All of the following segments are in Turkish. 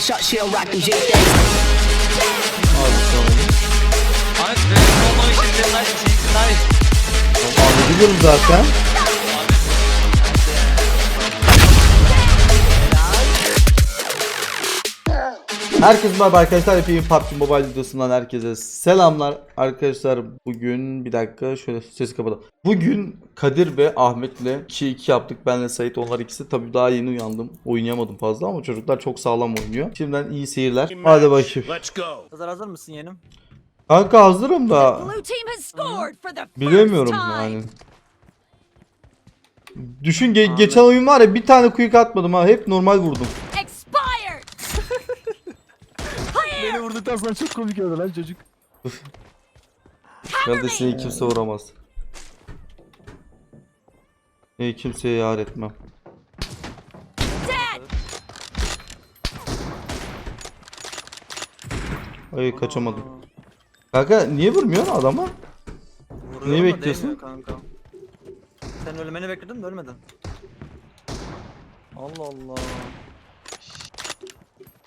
one shot, she'll rock them J things. Abi sonra. Ahmet Herkese merhaba arkadaşlar. Hepiniz PUBG Mobile videosundan herkese selamlar. Arkadaşlar bugün bir dakika şöyle sesi kapatalım. Bugün Kadir ve Ahmet'le 2-2 yaptık. Benle Sait onlar ikisi. Tabii daha yeni uyandım. Oynayamadım fazla ama çocuklar çok sağlam oynuyor. Şimdiden iyi seyirler. Hadi go. Hazır hazır mısın yeğenim? Kanka hazırım da bilemiyorum yani. Düşün ge- geçen oyun var ya bir tane quick atmadım ha. Hep normal vurdum. Expired. Vurduktan sonra çok komik oldu lan çocuk. Kardeşini kimse vuramaz. Ey kimseye yar etmem. Ay kaçamadım. Kanka niye vurmuyorsun adama? Vuruyor Neyi ama bekliyorsun? değmiyor Kanka. Sen ölmeni bekledin de ölmedin. Allah Allah.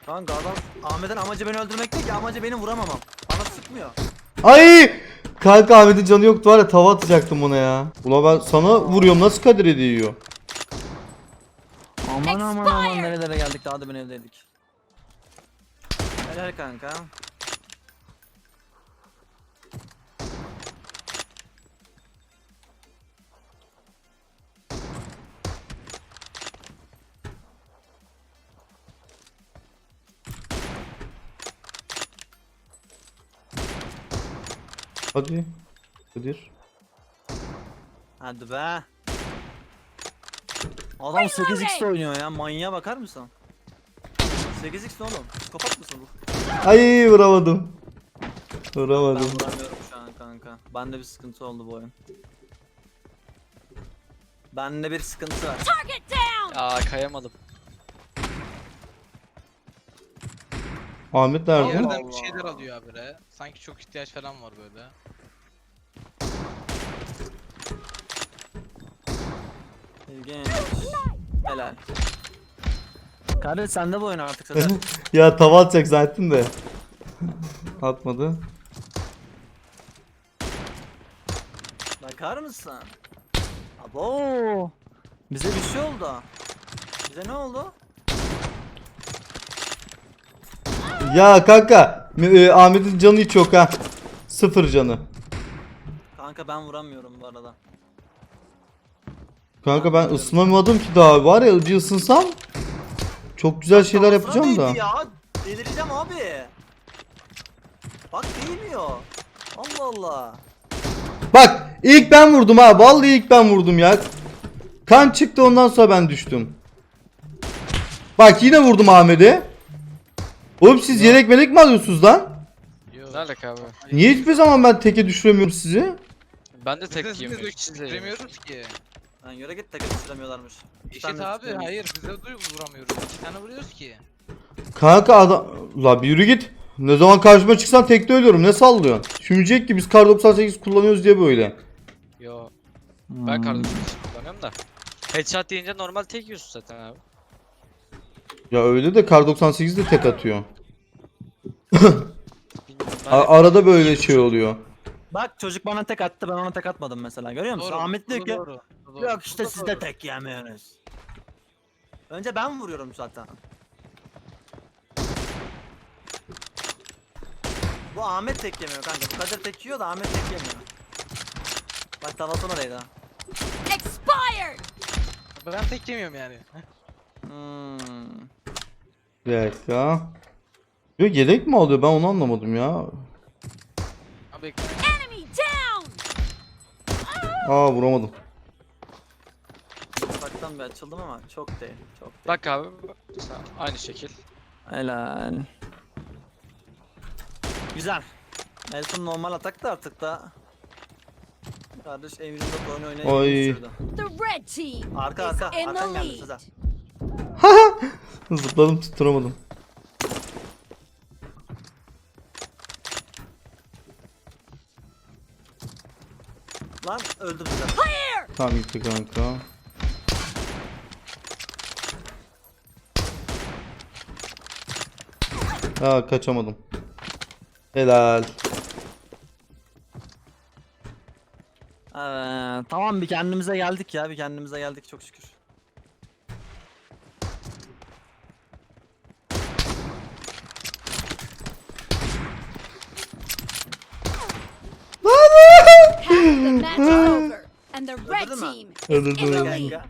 Kanka adam Ahmet'in amacı beni öldürmek değil ki amacı beni vuramamam. Bana sıkmıyor. Ay! Kanka Ahmet'in canı yoktu var ya tava atacaktım ona ya. Ula ben sana vuruyorum nasıl Kadir ediyor? Aman aman aman nerelere geldik daha da ben evdeydik. Helal kanka. Hadi. Kadir. Hadi be. Adam 8x oynuyor ya manyağa bakar mısın? 8x oğlum. Kapat mısın bu? Ay vuramadım. Ben Vuramadım. vuramıyorum şu an kanka. Bende bir sıkıntı oldu bu oyun. Bende bir sıkıntı var. Target down. Aa kayamadım. Ahmet Bir nerede? Allah. yerden bir şeyler alıyor habire. Sanki çok ihtiyaç falan var böyle. İlginç. Helal. Kardeş sen de bu oyun artık Sezer. ya tava atacak zaten de. Atmadı. Bakar mısın? Abo. Bize bir şey oldu. Bize ne oldu? Ya kanka e, Ahmet'in canı hiç yok ha. Sıfır canı. Kanka ben vuramıyorum bu arada. Kanka ben ısınamadım ki daha var ya acı ısınsam çok güzel şeyler Kafasına yapacağım da. değdi Ya. Delireceğim abi. Bak değmiyor. Allah Allah. Bak ilk ben vurdum ha vallahi ilk ben vurdum ya. Kan çıktı ondan sonra ben düştüm. Bak yine vurdum Ahmet'e. Oğlum siz yelek melek mi alıyorsunuz lan? Ne alaka abi? Niye hiçbir zaman ben teke düşüremiyorum sizi? Ben de Biz tek ikisi de yiyeyim. düşüremiyoruz ki. Lan yöre git. Bir Eşit tane abi hayır bize de vuramıyoruz. İki tane vuruyoruz ki. Kanka adam... La bir yürü git. Ne zaman karşıma çıksan tekte ölüyorum ne sallıyorsun? Düşünecek ki biz kar 98 kullanıyoruz diye böyle. Yo. Ben kardeşim için kullanıyorum da. Headshot deyince normal tek yiyorsun zaten abi. Ya öyle de kar 98 de tek atıyor. Bilmiyorum, ben A- hep- arada böyle şey oluyor. Bak çocuk bana tek attı ben ona tek atmadım mesela görüyor musun? Doğru, Ahmet diyor bu ki doğru, bu doğru, yok işte bu siz doğru. de tek yemiyorsunuz. Önce ben vuruyorum zaten. Bu Ahmet tek yemiyor kanka. Bu Kadir tek yiyor da Ahmet tek yemiyor. Bak tavası oraydı. ha. Expired. Ben tek yemiyorum yani. Hmm. Bir dakika. Yok yedek mi alıyor ben onu anlamadım ya. Abi. Aa vuramadım. Ufaktan bir açıldım ama çok değil. Çok değil. Bak abi. Aynı şekil. Helal. Güzel. Nelson normal atak da artık da. Kardeş evrimde oyun oynayıp Oy. düşürdü. The red team Arka is arka. in Arkan the geldi lead. Sezer. Zıpladım tutturamadım. Lan öldüm. Clear. Tamam gitti kanka. Ha kaçamadım. Helal. Ee, tamam bir kendimize geldik ya bir kendimize geldik çok şükür. Match is over, and the red Öldürdün mü? team Hadi in the dur. lead. Kanka.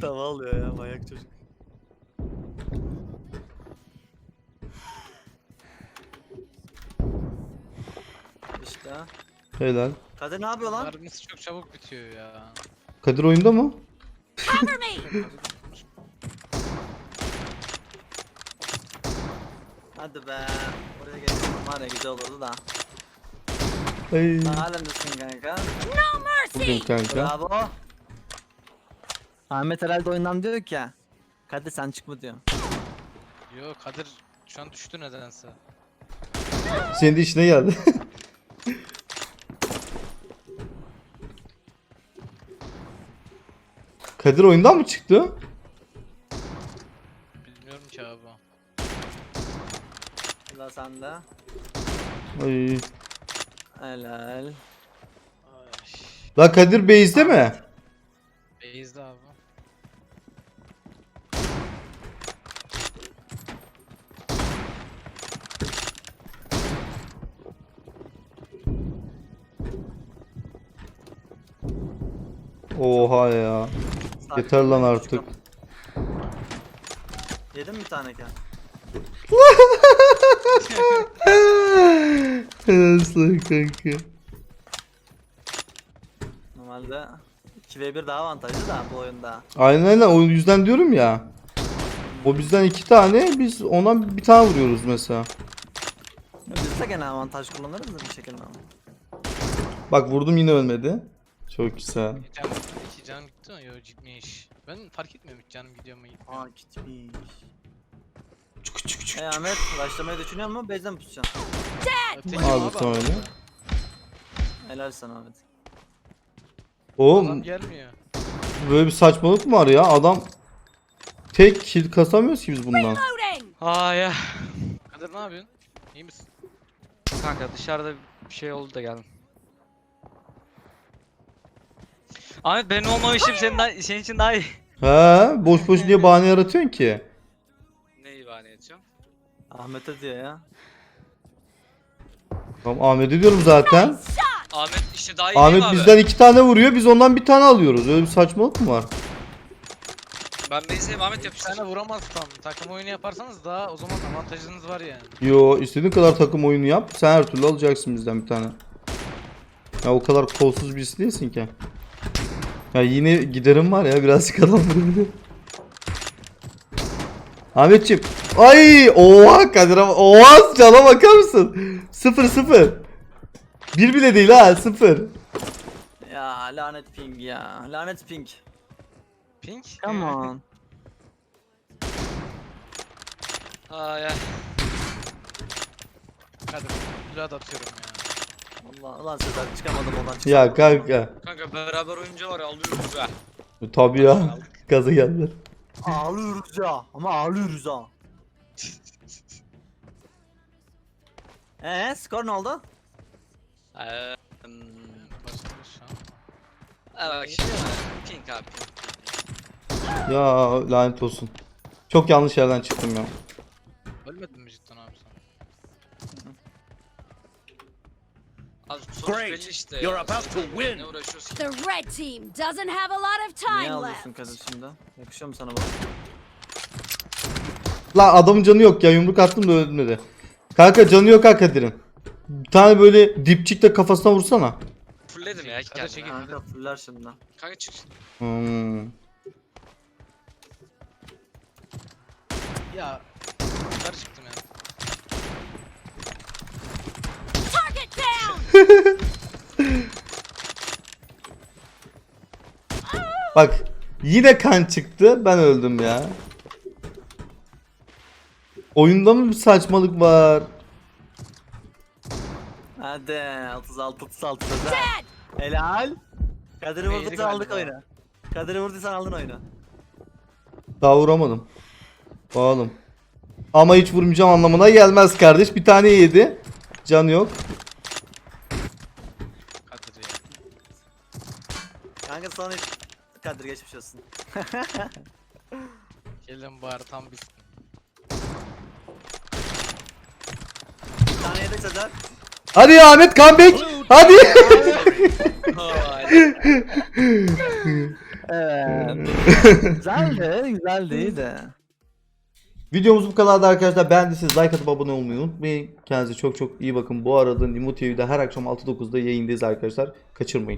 Tava alıyor ya manyak çocuk. İşte. Helal. Kadir ne yapıyor lan? Mermisi çok çabuk bitiyor ya. Kadir oyunda mı? Cover me! Hadi be. Oraya geçtim var ya güzel olurdu da. Ay. Halindesin kanka. No Bugün mercy! kanka. Bravo. Ahmet herhalde oyundan diyor ki. Kadir sen çıkma diyor. Yo Kadir şu an düştü nedense. Senin de işine geldi. Kadir oyundan mı çıktı? Bilmiyorum ki abi. Sıra sende. Ay. Helal. Ay. La Kadir base'de mi? Base'de abi. Oha ya. Yeter lan artık. Yedin mi bir tane kan? Nasıl kanka? Normalde 2v1 daha avantajlı da bu oyunda. Aynen aynen o yüzden diyorum ya. O bizden iki tane biz ona bir tane vuruyoruz mesela. Biz de gene avantaj kullanırız da bir şekilde ama. Bak vurdum yine ölmedi. Çok güzel. Canım, iki canım gitti mi? Yo gitmiş. Ben fark etmiyorum hiç canım gidiyor mu gitmiyor. Aa gitmiş. Çık çık çık. Hey Ahmet başlamayı düşünüyor musun? Base'den mi tutacaksın? Abi abi sonra. Helal sana Ahmet. Adam Oğlum gelmiyor. böyle bir saçmalık mı var ya? Adam tek kill kasamıyoruz ki biz bundan. Loading! Aa ya. Kadir ne yapıyorsun? İyi misin? Kanka dışarıda bir şey oldu da geldim. Ahmet benim olmamışım senin, daha, senin için daha iyi. He, boş boş niye bahane yaratıyorsun ki? Ahmet'e diyor ya. Tamam Ahmet'e diyorum zaten. Ahmet işte daha iyi değil mi Ahmet abi? bizden iki tane vuruyor, biz ondan bir tane alıyoruz. Öyle bir saçmalık mı var? Ben base'deyim Ahmet Bir yapıştır. tane vuramazsam takım oyunu yaparsanız daha o zaman avantajınız var yani. Yo, istediğin kadar takım oyunu yap. Sen her türlü alacaksın bizden bir tane. Ya o kadar kolsuz birisi değilsin ki. Ya yine giderim var ya birazcık adam vurabilir. Ahmetciğim. Ay oha Kadir ama oha cana bakar mısın? Sıfır sıfır. Bir bile değil ha sıfır. Ya lanet ping ya. Lanet ping. Pink? Come on. Aa ya. Kadir blood atıyorum ya. Allah ulan Sezer çıkamadım oradan çıkamadım. Ya kanka. Kanka beraber oyuncu var ya alıyoruz ha. Tabii ya. Gaza geldi. Ağlıyoruz ya. Ama ağlıyoruz ha. Eee skor ne oldu? Eee... Ha bak şimdi. Pink abi. Ya lanet olsun. Çok yanlış yerden çıktım ya. İşte ya. You're about to win. The red team doesn't have a lot of Niye time alıyorsun left. Kadir şimdi? Yakışıyor mu sana bu? La adamın canı yok ya yumruk attım da ölmedi. Kanka canı yok ha Kadir'in. Bir tane böyle dipçikle kafasına vursana. Fullledim ya Hadi kendime. çekil. Kanka fuller şimdi. Kanka çık. Hmm. Ya yukarı çıktım ya. Target down! Bak yine kan çıktı ben öldüm ya. Oyunda mı bir saçmalık var? Hadi 36 36 Sezer. Dead! Helal. Kadir'i vurduysan aldık oyunu. Kadir'i vurduysan aldın oyunu. Daha vuramadım. Bakalım. Ama hiç vurmayacağım anlamına gelmez kardeş. Bir tane yedi. Canı yok. Sana hiç Kadir geçmiş olsun. Gelin bari tam biz. Bir tane yedek Sezer. Hadi ya Ahmet comeback. Hadi. Evet. güzeldi, güzeldi de. Videomuz bu kadardı arkadaşlar. Beğendiyseniz like atıp abone olmayı unutmayın. Kendinize çok çok iyi bakın. Bu arada Nimo TV'de her akşam 6-9'da yayındayız arkadaşlar. Kaçırmayın.